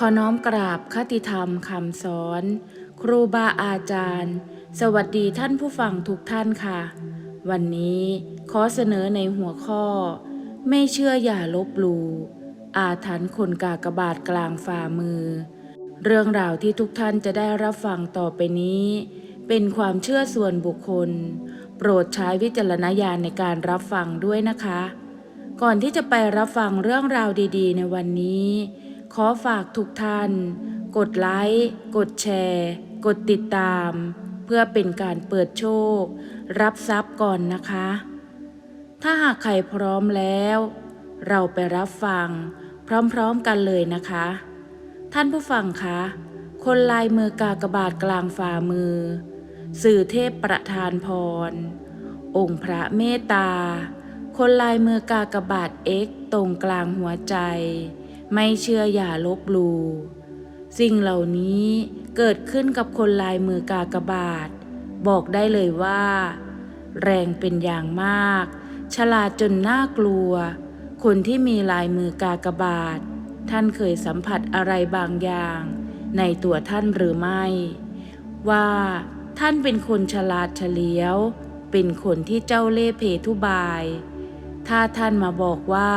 ขอน้อมกราบคติธรรมคำสอน ครูบาอาจารย์ สวัสดีท่านผู้ฟังทุกท่านค่ะ วันนี้ขอเสนอในหัวข้อ ไม่เชื่ออย่าลบลูอาถรรพ์คนกากบาทกลางฝ่ามือ เรื่องราวที่ทุกท่านจะได้รับฟังต่อไปนี้ เป็นความเชื่อส่วนบุคคล โปรดใช้วิจารณญาณในการรับฟังด้วยนะคะ ก่อนที่จะไปรับฟังเรื่องราวดี ๆ ในวันนี้ ขอฝากทุกท่าน กดไลค์ กดแชร์ กดติดตาม เพื่อเป็นการเปิดโชค รับทรัพย์ก่อนนะคะ ถ้าหากใครพร้อมแล้ว เราไปรับฟัง พร้อมๆกันเลยนะคะ ท่านผู้ฟังคะ คนลายมือกากบาทกลางฝ่ามือ สื่อเทพประทานพร องค์พระเมตตา คนลายมือกากบาทเอ็กตรงกลางหัวใจ ไม่เชื่ออย่าลบลู่สิ่งเหล่านี้เกิดขึ้นกับคนลายมือกากบาท บอกได้เลยว่า แรงเป็นอย่างมาก ฉลาดจนน่ากลัว คนที่มีลายมือกากบาท ท่านเคยสัมผัสอะไรบางอย่าง ในตัวท่านหรือไม่ ว่า ท่านเป็นคนฉลาดเฉลียว เป็นคนที่เจ้าเล่ห์เพทุบาย ถ้าท่านมาบอกว่า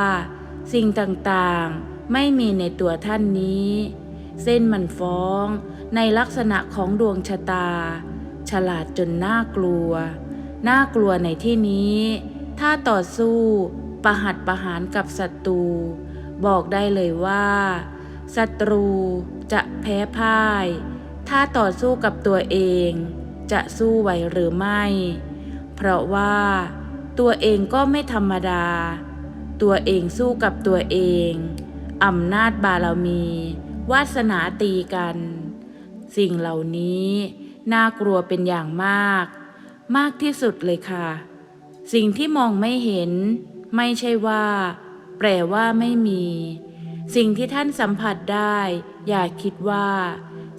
สิ่งต่างๆ ไม่มีในตัวท่านนี้ เส้นมันฟ้องในลักษณะของดวงชะตา ฉลาดจนน่ากลัว น่ากลัวในที่นี้ ถ้าต่อสู้ประหัดประหารกับศัตรู บอกได้เลยว่าศัตรูจะแพ้พ่าย ถ้าต่อสู้กับตัวเอง จะสู้ไหวหรือไม่ เพราะว่าตัวเองก็ไม่ธรรมดา ตัวเองสู้กับตัวเอง อำนาจบารมี วาสนาตีกัน สิ่งเหล่านี้น่ากลัวเป็นอย่างมาก มากที่สุดเลยค่ะ สิ่งที่มองไม่เห็น ไม่ใช่ว่า แปลว่าไม่มี สิ่งที่ท่านสัมผัสได้ อย่าคิดว่า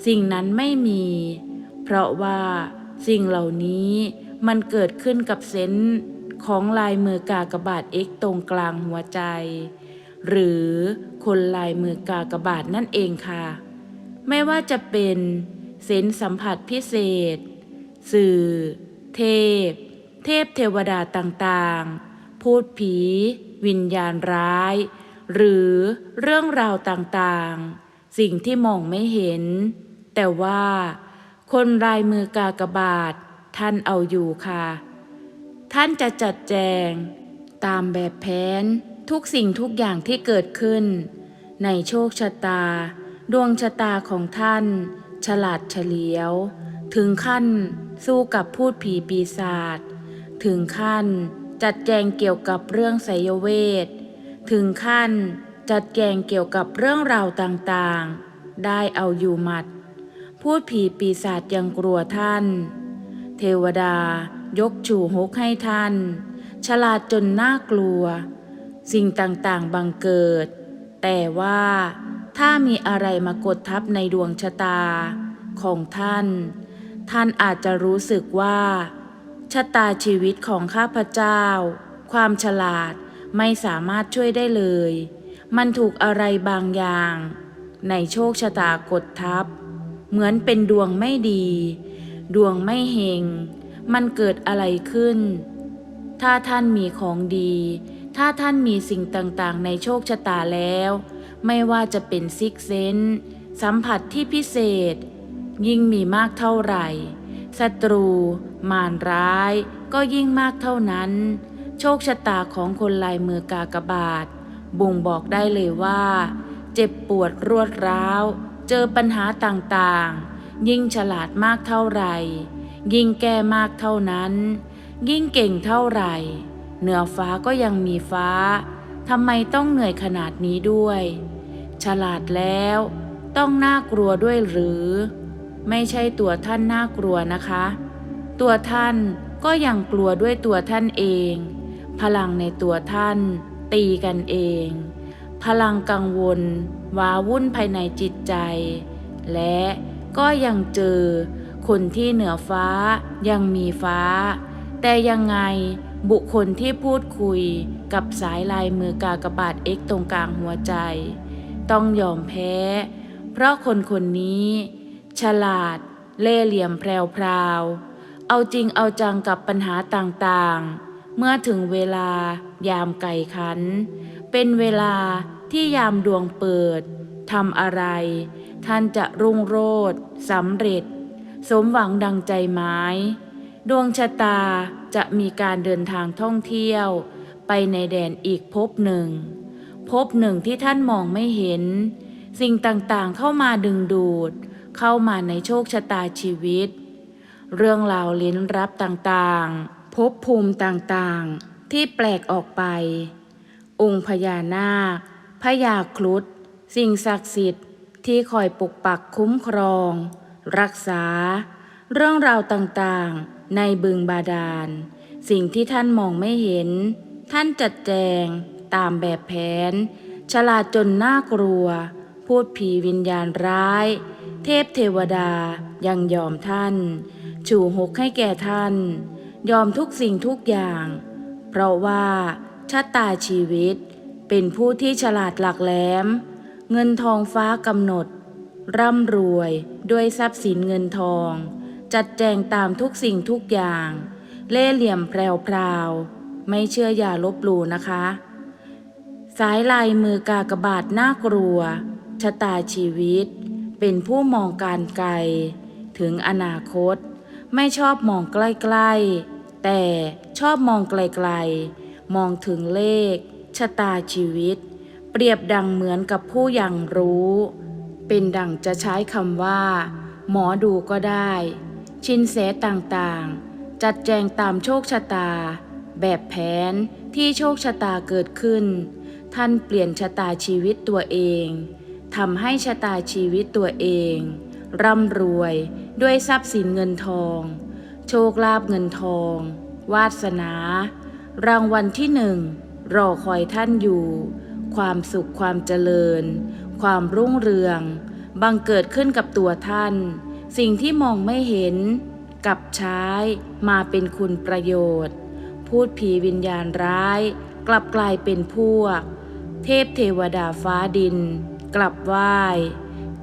สิ่งนั้นไม่มี เพราะว่า สิ่งเหล่านี้มันเกิดขึ้นกับเซนส์ของลายมือกากบาทเอ็กตรงกลางหัวใจ หรือ คนลายมือกากบาทนั่นเองค่ะ ไม่ว่าจะเป็นเซนสัมผัสพิเศษ สื่อ เทพ เทพเทวดาต่างๆ พูดผี วิญญาณร้าย หรือเรื่องราวต่างๆ สิ่งที่มองไม่เห็น แต่ว่า คนลายมือกากบาทท่านเอาอยู่ค่ะ ท่านจะจัดแจง ตามแบบแผน ทุกสิ่งทุกอย่างที่เกิดขึ้น ในโชคชะตา ดวงชะตาของท่าน ฉลาดเฉลียว ถึงขั้นสู้กับพูดผีปีศาจถึงขั้นจัดแจงเกี่ยวกับเรื่องไสยเวท ถึงขั้นจัดแจงเกี่ยวกับเรื่องราวต่างๆ ได้เอาอยู่หมัด พูดผีปีศาจยังกลัวท่าน เทวดายกชูหกให้ท่าน ฉลาดจนน่ากลัว สิ่งต่างๆบังเกิด แต่ว่าถ้ามีอะไรมากดทับในดวงชะตาของท่าน ท่านอาจจะรู้สึกว่า ชะตาชีวิตของข้าพเจ้า ความฉลาดไม่สามารถช่วยได้เลย มันถูกอะไรบางอย่าง ในโชคชะตากดทับ เหมือนเป็นดวงไม่ดี ดวงไม่เฮง มันเกิดอะไรขึ้น ถ้าท่านมีของดี ถ้าท่านมีสิ่งต่างๆ ในโชคชะตาแล้ว ไม่ว่าจะเป็นซิกเซนสัมผัสที่พิเศษ ยิ่งมีมากเท่าไหร่ศัตรู มารร้าย ก็ยิ่งมากเท่านั้น โชคชะตาของคนลายมือกากบาท บ่งบอกได้เลยว่า เจ็บปวดรวดร้าว เจอปัญหาต่างๆ ยิ่งฉลาดมากเท่าไหร่ ยิ่งแก้มากเท่านั้น ยิ่งเก่งเท่าไหร่ เหนือฟ้าก็ยังมีฟ้า ทำไมต้องเหนื่อยขนาดนี้ด้วย ฉลาดแล้ว ต้องน่ากลัวด้วยหรือ ไม่ใช่ตัวท่านน่ากลัวนะคะ ตัวท่านก็ยังกลัวด้วยตัวท่านเอง พลังในตัวท่าน ตีกันเอง พลังกังวลว้าวุ่นภายในจิตใจ และก็ยังเจอ คนที่เหนือฟ้ายังมีฟ้า แต่ยังไง บุคคลที่พูดคุยกับสายลายมือกากบาทเอ็กตรงกลางหัวใจ ต้องยอมแพ้ เพราะคนคนนี้ ฉลาด เล่เหลี่ยมแพรวๆเอาจริงเอาจังกับปัญหาต่างๆ เมื่อถึงเวลายามไก่ขัน เป็นเวลาที่ยามดวงเปิดทำอะไร ท่านจะรุ่งโรจน์สำเร็จ สมหวังดังใจไม้ ดวงชะตาจะมีการเดินทางท่องเที่ยว ไปในแดนอีกภพหนึ่งภพหนึ่งที่ท่านมองไม่เห็น สิ่งต่างๆเข้ามาดึงดูด เข้ามาในโชคชะตาชีวิต เรื่องราวลิ้นรับต่างๆภพภูมิต่างๆ ที่แปลกออกไป องค์พญานาคพญาครุฑสิ่งศักดิ์สิทธิ์ที่คอยปกปักคุ้มครอง รักษา เรื่องราวต่างๆ ในบึงบาดาล สิ่งที่ท่านมองไม่เห็น ท่านจัดแจงตามแบบแผน ฉลาดจนน่ากลัว พูดผีวิญญาณร้าย เทพเทวดายังยอมท่าน ชูหกให้แก่ท่าน ยอมทุกสิ่งทุกอย่าง เพราะว่าชะตาชีวิต เป็นผู้ที่ฉลาดหลักแหลม เงินทองฟ้ากำหนด ร่ำรวยด้วยทรัพย์สินเงินทอง จัดแจงตามทุกสิ่งทุกอย่าง เล่เหลี่ยมแพรวๆไม่เชื่ออย่าลบหลู่นะคะ สายลายมือกากบาทน่ากลัว ชะตาชีวิต เป็นผู้มองการไกล ถึงอนาคต ไม่ชอบมองใกล้ๆ แต่ชอบมองไกลๆ มองถึงเลข ชะตาชีวิต เปรียบดังเหมือนกับผู้ยังรู้ เป็นดังจะใช้คำว่า หมอดูก็ได้ ชินเสต่างๆ จัดแจงตามโชคชะตา แบบแผนที่โชคชะตาเกิดขึ้น ท่านเปลี่ยนชะตาชีวิตตัวเองทำให้ชะตาชีวิตตัวเอง ร่ำรวยด้วยทรัพย์สินเงินทอง โชคลาภเงินทอง วาสนา รางวัลที่หนึ่งรอคอยท่านอยู่ ความสุขความเจริญ ความรุ่งเรือง บังเกิดขึ้นกับตัวท่าน สิ่งที่มองไม่เห็นกลับใช้มาเป็นคุณประโยชน์ พูดผีวิญญาณร้าย กลับกลายเป็นพวก เทพเทวดาฟ้าดิน กลับไหว้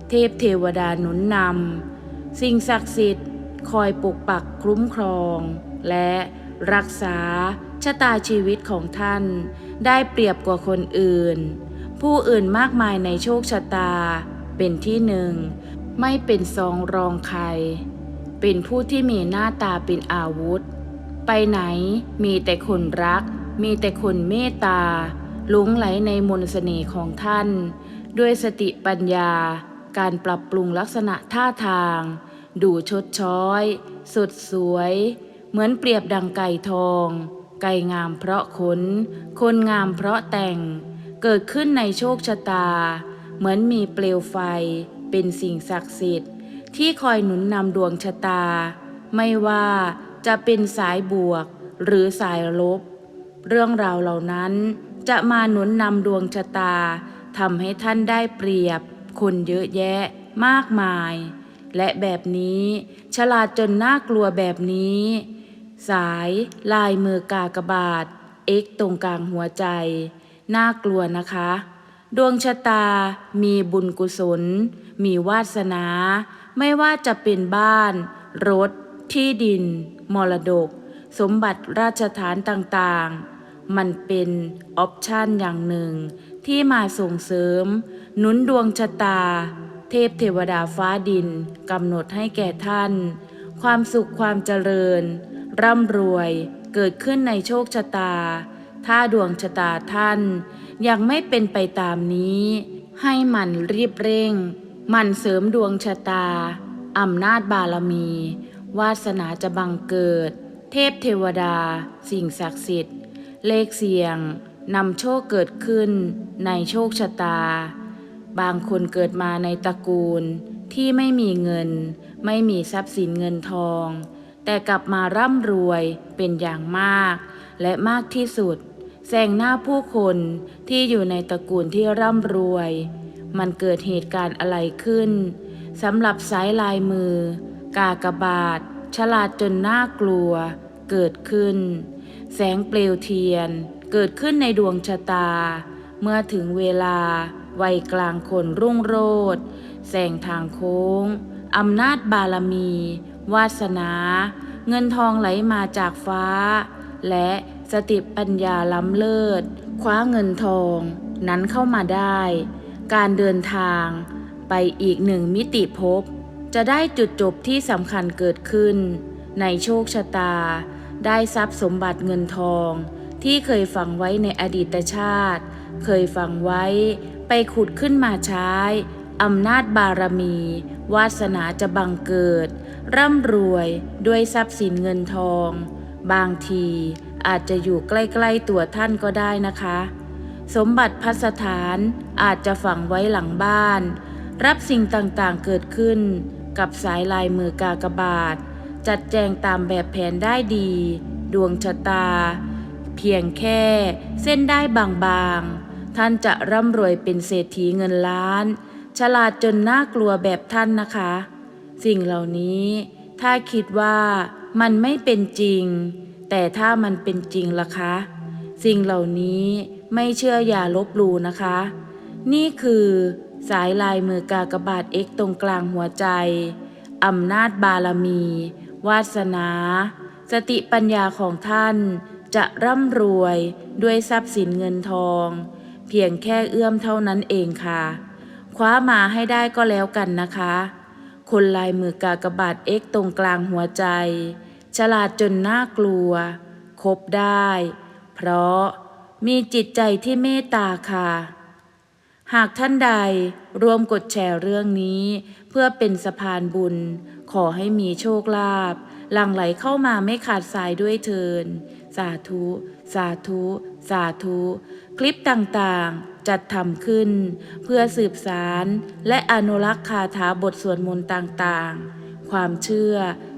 เทพเทวดาหนุนนำสิ่งศักดิ์สิทธิ์คอยปกปักคุ้มครอง และรักษาชะตาชีวิตของท่าน ได้เปรียบกว่าคนอื่น ผู้อื่นมากมายในโชคชะตาเป็นที่หนึ่ง ไม่เป็นสองรองใคร เป็นผู้ที่มีหน้าตาเป็นอาวุธ ไปไหนมีแต่คนรัก มีแต่คนเมตตาหลงไหลในมนต์เสน่ห์ของท่าน ด้วยสติปัญญา การปรับปรุงลักษณะท่าทาง ดูชดช้อย สดสวย เหมือนเปรียบดังไก่ทอง ไก่งามเพราะขน คนงามเพราะแต่ง เกิดขึ้นในโชคชะตา เหมือนมีเปลวไฟ เป็นสิ่งศักดิ์สิทธิ์ที่คอยหนุนนำดวงชะตา ไม่ว่าจะเป็นสายบวกหรือสายลบ เรื่องราวเหล่านั้นจะมาหนุนนำดวงชะตาทำให้ท่านได้เปรียบ คนเยอะแยะมากมาย และแบบนี้ฉลาดจนน่ากลัวแบบนี้ สายลายมือกากบาท เอ็กตรงกลางหัวใจ น่ากลัวนะคะ ดวงชะตา มีบุญกุศล มีวาสนา ไม่ว่าจะเป็นบ้าน รถ ที่ดิน มรดก สมบัติราชฐานต่างๆ มันเป็นออปชันอย่างหนึ่ง ที่มาส่งเสริม หนุนดวงชะตา เทพเทวดาฟ้าดินกำหนดให้แก่ท่าน ความสุขความเจริญ ร่ำรวยเกิดขึ้นในโชคชะตา ถ้าดวงชะตาท่าน ยังไม่เป็นไปตามนี้ ให้มันรีบเร่ง มันเสริมดวงชะตาอำนาจบารมี วาสนาจะบังเกิด เทพเทวดา สิ่งศักดิ์สิทธิ์ เลขเสียงนำโชคเกิดขึ้นในโชคชะตา บางคนเกิดมาในตระกูลที่ไม่มีเงิน ไม่มีทรัพย์สินเงินทอง แต่กลับมาร่ำรวยเป็นอย่างมาก และมากที่สุด แซงหน้าผู้คนที่อยู่ในตระกูลที่ร่ำรวย มันเกิดเหตุการณ์อะไรขึ้นสำหรับสายลายมือ กากบาท ฉลาดจนน่ากลัว เกิดขึ้น แสงเปลวเทียน เกิดขึ้นในดวงชะตา เมื่อถึงเวลา วัยกลางคนรุ่งโรจน์แสงทางโค้งอำนาจบารมี วาสนา เงินทองไหลมาจากฟ้า และ สติปัญญาล้ำเลิศ คว้าเงินทอง นั้นเข้ามาได้ การเดินทางไปอีกหนึ่งมิติภพจะได้จุดจบที่สำคัญเกิดขึ้น ในโชคชะตา ได้ทรัพย์สมบัติเงินทอง ที่เคยฝังไว้ในอดีตชาติ เคยฝังไว้ไปขุดขึ้นมาใช้อำนาจบารมี วาสนาจะบังเกิด ร่ำรวยด้วยทรัพย์สินเงินทอง บางที อาจจะอยู่ใกล้ๆตัวท่านก็ได้นะคะ สมบัติพัสถานอาจจะฝังไว้หลังบ้าน รับสิ่งต่างๆเกิดขึ้น กับสายลายมือกากบาท จัดแจงตามแบบแผนได้ดี ดวงชะตา เพียงแค่เส้นได้บางๆ ท่านจะร่ำรวยเป็นเศรษฐีเงินล้าน ฉลาดจนน่ากลัวแบบท่านนะคะ สิ่งเหล่านี้ถ้าคิดว่ามันไม่เป็นจริง แต่ถ้ามันเป็นจริงล่ะคะ สิ่งเหล่านี้ไม่เชื่ออย่าลบลู่นะคะ นี่คือสายลายมือกากบาทเอ็กตรงกลางหัวใจ อำนาจบารมี วาสนา สติปัญญาของท่านจะร่ำรวยด้วยทรัพย์สินเงินทอง เพียงแค่เอื้อมเท่านั้นเองค่ะ คว้ามาให้ได้ก็แล้วกันนะคะ คนลายมือกากบาทเอ็กตรงกลางหัวใจ ฉลาดจนน่ากลัว คบได้ เพราะมีจิตใจที่เมตตาค่ะ หากท่านใดร่วมกดแชร์เรื่องนี้ เพื่อเป็นสะพานบุญ ขอให้มีโชคลาภหลั่งไหลเข้ามาไม่ขาดสายด้วยเทิน สาธุ สาธุ สาธุ คลิปต่างๆ จัดทำขึ้น เพื่อสืบสาร และอนุรักษ์คาถาบทสวดมนต์ต่างๆ ความเชื่อ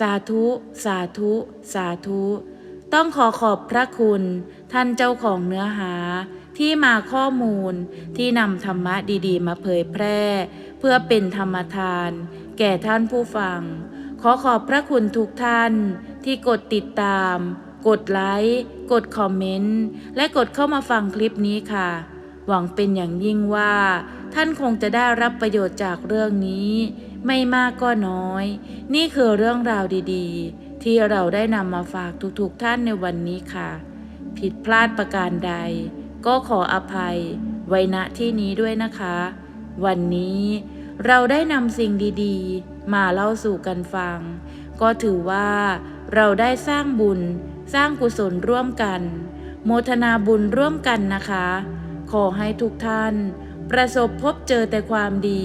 สาธุ สาธุ สาธุ ต้องขอขอบพระคุณ ท่านเจ้าของเนื้อหา ที่มาข้อมูลที่นำธรรมะดีๆ มาเผยแพร่ เพื่อเป็นธรรมทาน แก่ท่านผู้ฟัง ขอขอบพระคุณทุกท่าน ที่กดติดตาม กดไลค์กดคอมเมนต์ และกดเข้ามาฟังคลิปนี้ค่ะ หวังเป็นอย่างยิ่งว่า ท่านคงจะได้รับประโยชน์จากเรื่องนี้ ไม่มากก็น้อย นี่คือเรื่องราวดีๆ ที่เราได้นำมาฝากทุกๆท่านในวันนี้ค่ะ ผิดพลาดประการใด ก็ขออภัย ไว้ณที่นี้ด้วยนะคะ วันนี้เราได้นำสิ่งดีๆ มาเล่าสู่กันฟัง ก็ถือว่าเราได้สร้างบุญ สร้างกุศลร่วมกัน โมทนาบุญร่วมกันนะคะ ขอให้ทุกท่าน ประสบพบเจอแต่ความดี